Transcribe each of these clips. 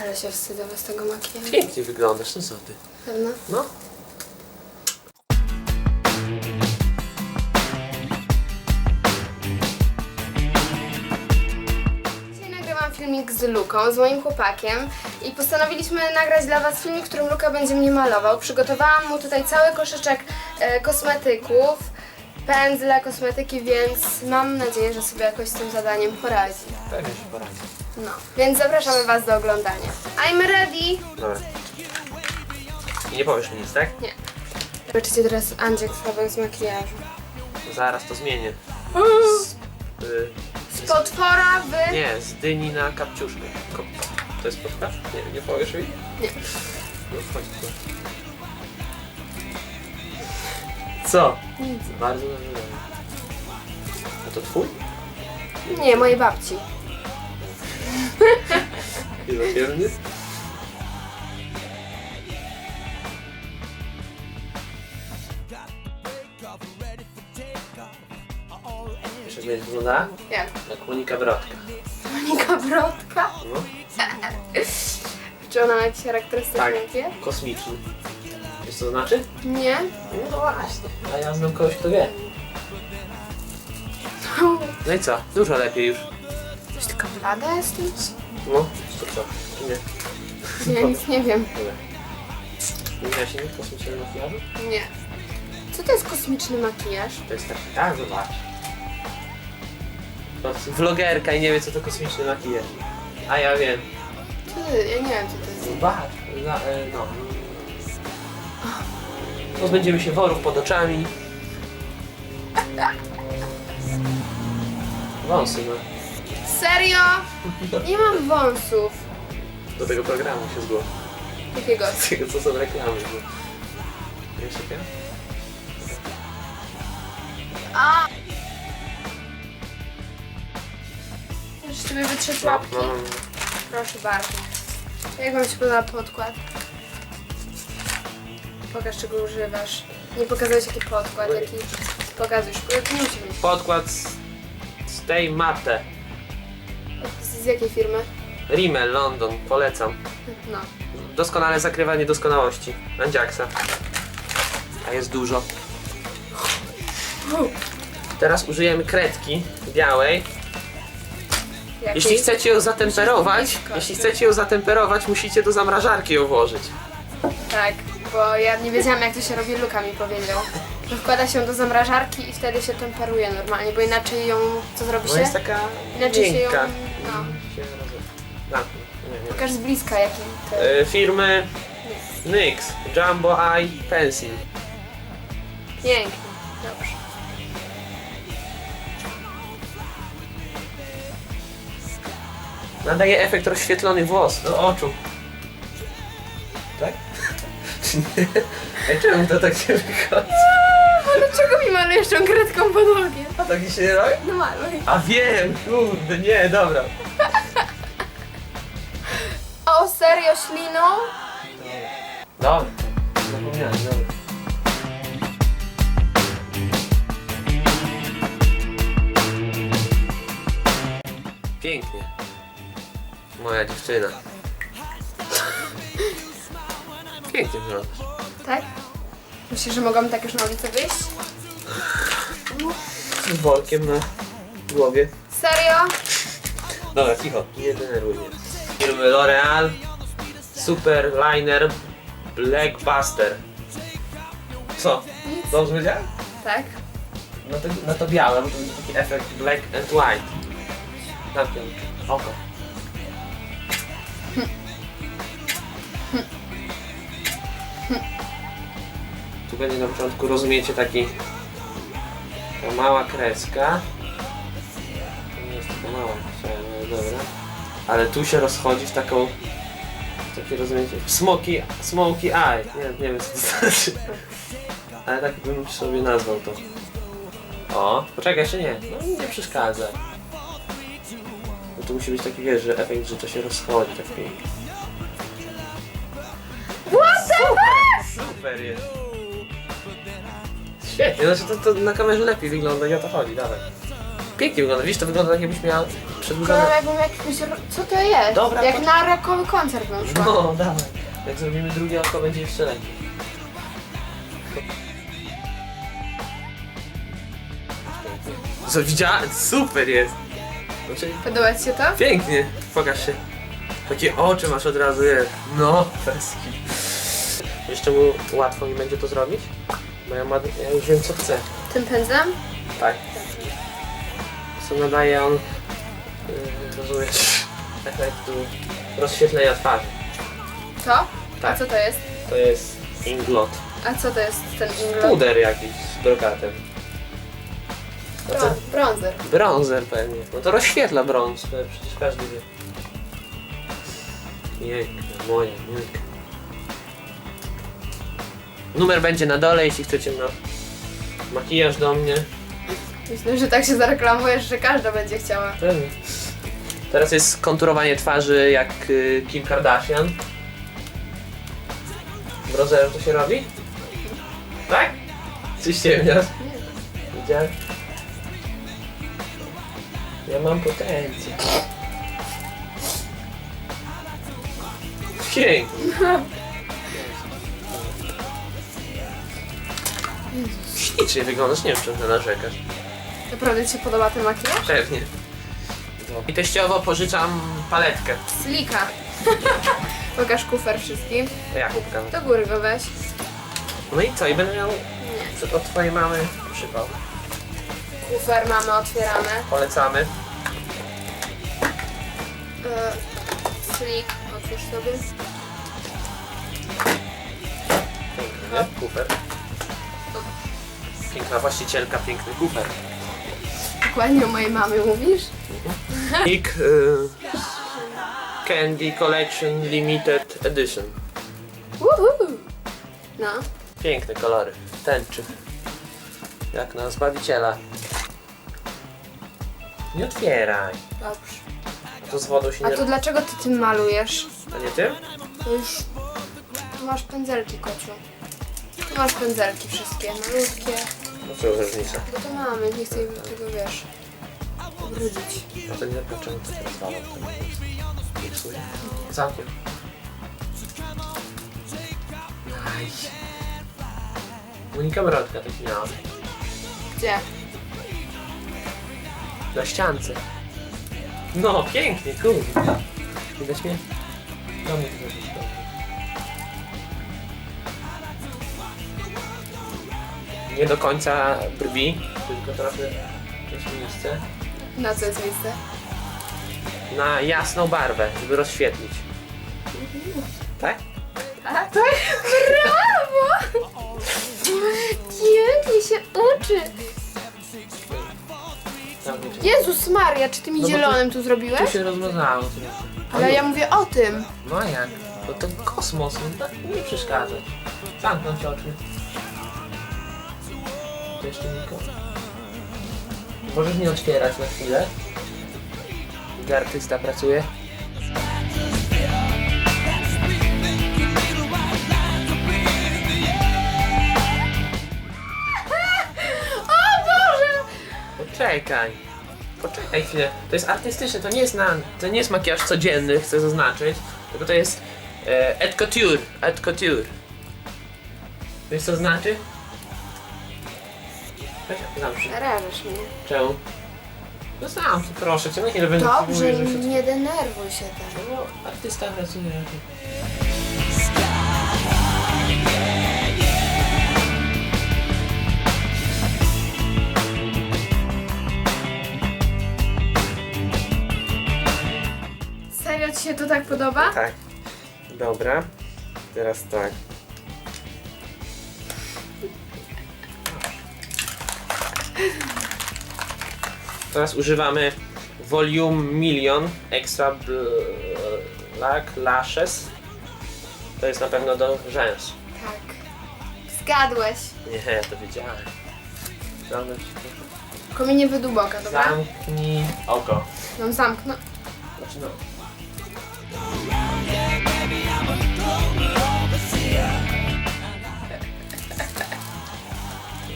Ale się wstydzę bez tego makijażu. Pięknie wyglądasz, no co ty? Pewno? No. Dzisiaj nagrywam filmik z Luką, z moim chłopakiem i postanowiliśmy nagrać dla Was filmik, w którym Luka będzie mnie malował. Przygotowałam mu tutaj cały koszyczek e, kosmetyków, pędzle, kosmetyki, więc mam nadzieję, że sobie jakoś z tym zadaniem poradzi. Pewnie się poradzi. No, więc zapraszamy Was do oglądania. I'm ready! Dobra. I nie powiesz mi nic, tak? Nie. Zobaczycie teraz Andrzej z makijażu. Zaraz to zmienię. Z, y, Z potwora wy... nie, z dyni na kapciuszkę. Ko- To jest podkaz? Nie, nie powiesz mi? Nie. No chodź tu. Co? Nic. Bardzo dobrze. A to twój? Nie, mojej babci. Ilodzielny? Wiesz jak będzie wyglądała? Jak? Jak Monika Brodka. Monika Brodka? No. Czy ona ma jakiś charakterystyczny Tak. makijaż? Kosmiczny. Wiesz co to znaczy? Nie. No właśnie. A ja znam kogoś, kto wie. No i co? Dużo lepiej już. Coś taka blada jestem? No, to co? Nie. Ja nic nie wiem. Nie widziałeś innych kosmicznych makijażu? Nie. Co to jest kosmiczny makijaż? To jest tak, tak, zobacz. To jest vlogerka i nie wie co to kosmiczny makijaż. A ja wiem. Ty, ja nie wiem co to jest. Zobacz. Na, e, no. Pozbędziemy się worów pod oczami. Wąsy, no. Serio? Nie mam wąsów. Do tego programu się zgłoś. Jakiego? Z tego co są reklamy. Bo... Jak ja? A! Sobie wytrzeć łapki? No, no, Proszę bardzo. Jak wam się podoba podkład? Pokaż czego używasz. Nie pokazałeś jaki podkład, jaki... Pokazuj, szybko. nie musi być. Podkład z, z tej matę. Z, jakiej firmy? Rimmel, London, polecam. No. Doskonale zakrywa niedoskonałości. Andziaksa. A jest dużo. Teraz użyjemy kredki białej. Jakiej? Jeśli chcecie ją zatemperować, Blisko. jeśli chcecie ją zatemperować, musicie do zamrażarki ją włożyć. Tak, bo ja nie wiedziałam jak to się robi, Luka mi powiedział. Że wkłada się do zamrażarki i wtedy się temperuje normalnie, bo inaczej ją, co zrobi No się? jest taka Inaczej się ją, miękka. No. Się. Nie, nie. Pokaż z bliska jaki to E, Firmy NYX Jumbo Eye Pencil. Pięknie, dobrze. Nadaje efekt rozświetlonych włos do oczu. Tak? Czy nie? Ej, czemu to tak się wychodzi? Dlaczego mi malujesz tą kredką podłogę? A tak się nie robi? No maluj. A wiem, kurde, nie, dobra. O, serio, śliną? Dobra, zapomniałem, dobra. Pięknie. Moja dziewczyna. Pięknie wyglądasz. Tak? Myślisz, że mogłam tak już na ulicę wyjść? Z workiem na głowie. Serio? Dobra, cicho. Nie denerwuj mnie. Firmy L'Oreal Super Liner Black Buster. Co? Dobrze powiedziałem? Tak. No to, no to białe, bo to będzie taki efekt black and white. Zamknij oko. Tu będzie na początku, rozumiecie, taki taka mała kreska. To nie jest taka mała, chciałem, dobra. Ale tu się rozchodzi w taką, takie rozumiecie, smoky, smoky eye. Nie, nie wiem co to znaczy. Ale tak bym sobie nazwał to. O, poczekaj, jeszcze nie. No nie przeszkadza. No to musi być taki, wiesz, że efekt, że to się rozchodzi tak pięknie. What the Super, super jest. Świetnie, znaczy to, to na kamerze lepiej wygląda i o to chodzi, dawaj. pięknie wygląda. Widzisz, to wygląda tak jakbyś miała przedłużone... Kolor jakbym jakimś... ro- Co to jest? Dobra, Jak patrz. na rockowy koncert bym szła. No, dawaj. Jak zrobimy drugie oko, będzie jeszcze lepiej. Co widziałem? Super jest! Znaczy, Podoba ci się to? pięknie, pokaż się. Takie oczy masz od razu, jest. No, peski. Jeszcze mu łatwo mi będzie to zrobić? Bo ja, ma, ja już wiem co chcę. Tym pędzlem? Tak. Co nadaje on, yy, rozumiesz, efektu rozświetlenia twarzy. To? A Tak. co to jest? To jest inglot. A co to jest ten inglot? Puder jakiś z brokatem. A co? Bronzer. Bronzer pewnie. No to rozświetla brąz, to przecież każdy wie. Jejka, moja, jejka. Numer będzie na dole, jeśli chcecie na makijaż do mnie. Myślę, że tak się zareklamujesz, że każda będzie chciała. Pewnie. Teraz jest konturowanie twarzy jak y, Kim Kardashian. W rozerze to się robi? Tak? Coś ciemniasz? Widziałeś? Ja mam potencjał. Pięknie. Ślicznie wyglądasz, nie wiem czym ty narzekasz. Naprawdę ci się podoba ten makijaż? Pewnie. I teściowo pożyczam paletkę. Slika. Pokaż kufer wszystkim. Ja kupkam. Do góry go weź. No i co? I będę miał od twojej mamy przypał. Kufer mamy, otwieramy. Polecamy. E, slik, otwórz sobie. Piękny, nie? Kufer. Piękna właścicielka, piękny kufer. Dokładnie o mojej mamie mówisz? Nick y, Candy Collection Limited Edition. Uhu. No. Piękne kolory. Tęczy. Jak na Zbawiciela. Nie otwieraj. Dobrze. To z wodą się A nie... to dlaczego ty tym malujesz? A nie tym? To już... Tu masz pędzelki, kociu. Tu masz pędzelki wszystkie, malutkie. No co różnica? Bo to mamy, nie chcę tego, wiesz, ubrudzić. No to nie dlaczego to się rozwala. Nie psuje. Całkiem. Nice. Monika Brodka tak miała. Gdzie? Na ściance. No, pięknie, kurde. Widać mnie? No mnie to też Nie do końca brwi, tylko trochę jest miejsce Na co jest miejsce? na jasną barwę, żeby rozświetlić. Tak? To Brawo! Pięknie się uczy. Tam Jezus Maria, czy ty mi No bo zielonym tu Tu zrobiłeś? się rozmazało trochę. Ale ja mówię o tym. No jak? No to kosmos, no tak nie przeszkadzać. Zamknąć oczy. Jeszcze nikogo. Możesz nie otwierać na chwilę. Gdy artysta pracuje. Poczekaj. Poczekaj chwilę. To jest artystyczne, to nie jest na, to nie jest makijaż codzienny, chcę zaznaczyć. Tylko to jest e, et couture, et couture. Wiesz co znaczy? Weź, zamknij. Rażesz mnie. Czemu? No znam, proszę cię, na chwilę będę Dobrze, próbuję, że się... nie denerwuj się tak. No, artysta pracuje. Serio ci się to tak podoba? Tak. Dobra. Teraz tak. Teraz używamy Volume Million Extra Black Lashes. To jest na pewno do rzęs. Tak. Zgadłeś. Nie, ja to wiedziałem. Zamknij, Tylko mi nie wyduboka, dobra? Zamknij oko. Mam zamknąć. Znaczy no.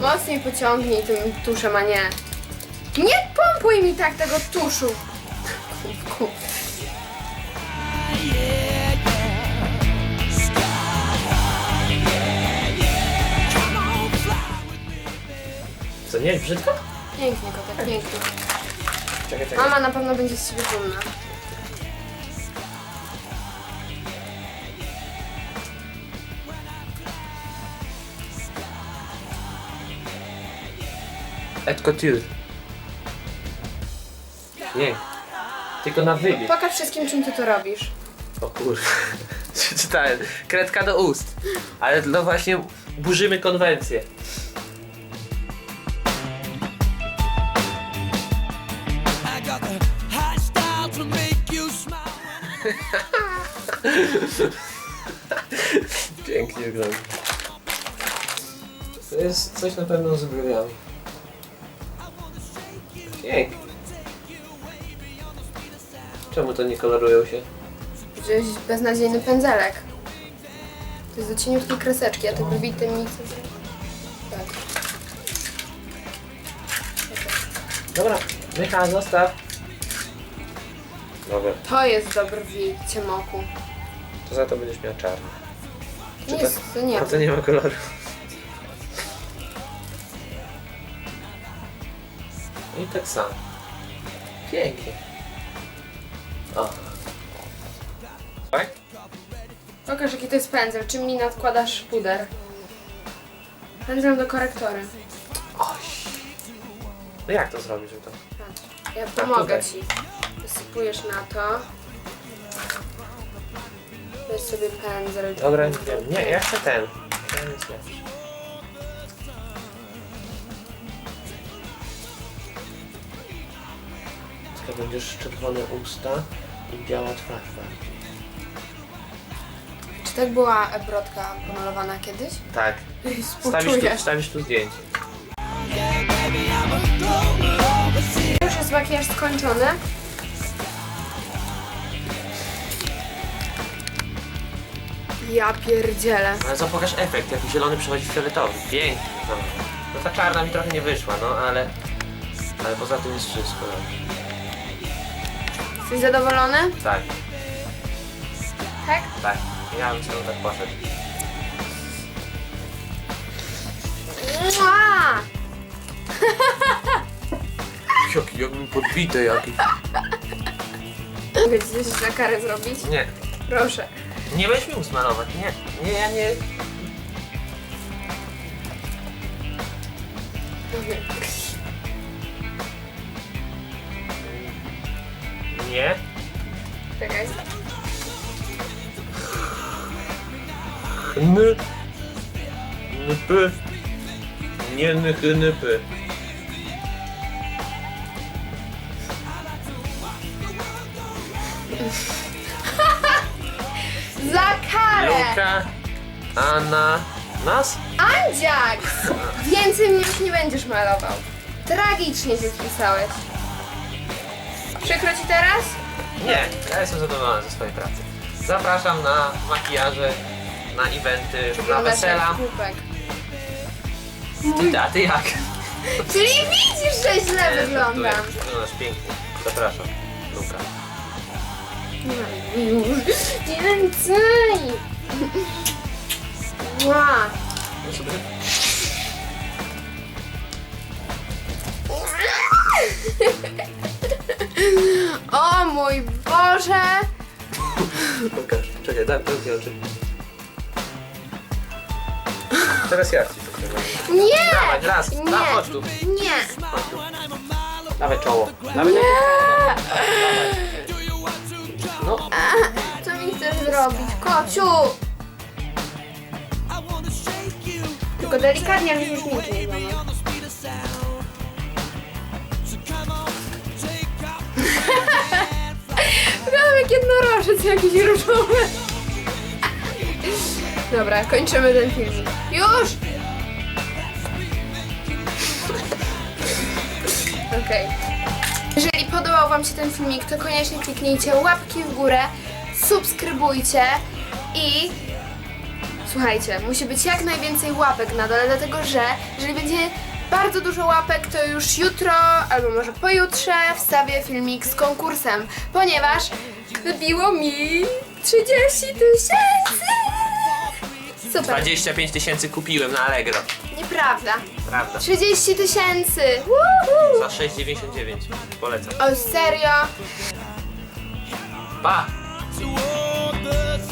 Mocniej pociągnij tym tuszem, a nie. Nie pompuj mi tak tego tuszu! Kubku. Co, nie jest brzydko? Pięknie, kotek, pięknie. Czekaj, czekaj. Mama na pewno będzie z ciebie dumna. Et couture. Nie. Tylko na wybie. Pokaż wszystkim, czym ty to robisz. O kurwa. Przeczytałem. Kredka do ust. Ale no właśnie burzymy konwencję. Pięknie wygląda. To jest coś na pewno z brwiami. Pięknie. Czemu to nie kolorują się? Wziąłeś beznadziejny pędzelek. To jest do cieniutkiej kreseczki, a ty brwi tym mi chcesz... Tak. Dobra, Michał, zostaw. Dobra, To jest do brwi, ciemoku. to za to będziesz miał czarny. To nie jest, to nie. A to nie ma koloru. I tak samo. Pięknie. O. Tak? Pokaż jaki to jest pędzel, czym mi nadkładasz puder. Pędzel do korektory. Oj. No jak to zrobić, żeby to... Ja pomogę ci. Wysypujesz na to. Weź sobie pędzel. Dobra, nie wiem. Nie, ja chcę ten. Ten jest lepszy. Będziesz czerwone usta i biała twarz bardziej. Czy tak była brodka pomalowana kiedyś? Tak. Stawisz tu, Współczuję. stawisz tu zdjęcie. Już jest makijaż skończony. Ja pierdzielę. Ale co pokaż efekt, jak zielony przechodzi w fioletowy. Pięknie. No. no ta czarna mi trochę nie wyszła, no ale... Ale poza tym jest wszystko dobrze. Jesteś zadowolony? Tak, Tak? tak. Ja bym sobie tak poszedł. Mua! Jaki, jak mi podbite jakiś. Mogę ci coś na karę zrobić? Nie, Proszę. nie weź mi usmalować, nie. Nie, ja nie... Nie. Czekaj. N. Nypy. Nie nychy nypy. Za karę! Luka. Anna. Nas? Andziak! Więcej mnie już nie będziesz malował. Tragicznie się spisałeś. Przykro ci teraz? Nie, ja jestem zadowolony ze swojej pracy. Zapraszam na makijaże, na eventy, na Wyglądasz wesela. Ty, a ty jak? Czyli widzisz, że źle Nie, wyglądam. Wyglądasz pięknie. Zapraszam. Luka. Więcej! Ła. No sobie... O mój Boże! Pokaż. Czekaj, daj, zamknij oczy. Teraz ja ci to zrobię. Nie! Dawaj, raz. Nie! Chodź tu. Nie! Dawaj czoło. Dawaj, Nie! No, Co mi chcesz zrobić, kociu? Tylko delikatnie, ale już nic nie złamał. Wyglądam jak jednorożec jakiś różowy. Dobra, kończymy ten film. Już! Okej. Jeżeli podobał Wam się ten filmik, to koniecznie kliknijcie łapki w górę, subskrybujcie i słuchajcie, musi być jak najwięcej łapek na dole, dlatego że jeżeli będzie bardzo dużo łapek, to już jutro albo może pojutrze wstawię filmik z konkursem, ponieważ wybiło mi 30 tysięcy! Super, 25 tysięcy kupiłem na Allegro. nieprawda. Prawda. 30 tysięcy! Za 6,99. Polecam. O serio? Pa! war.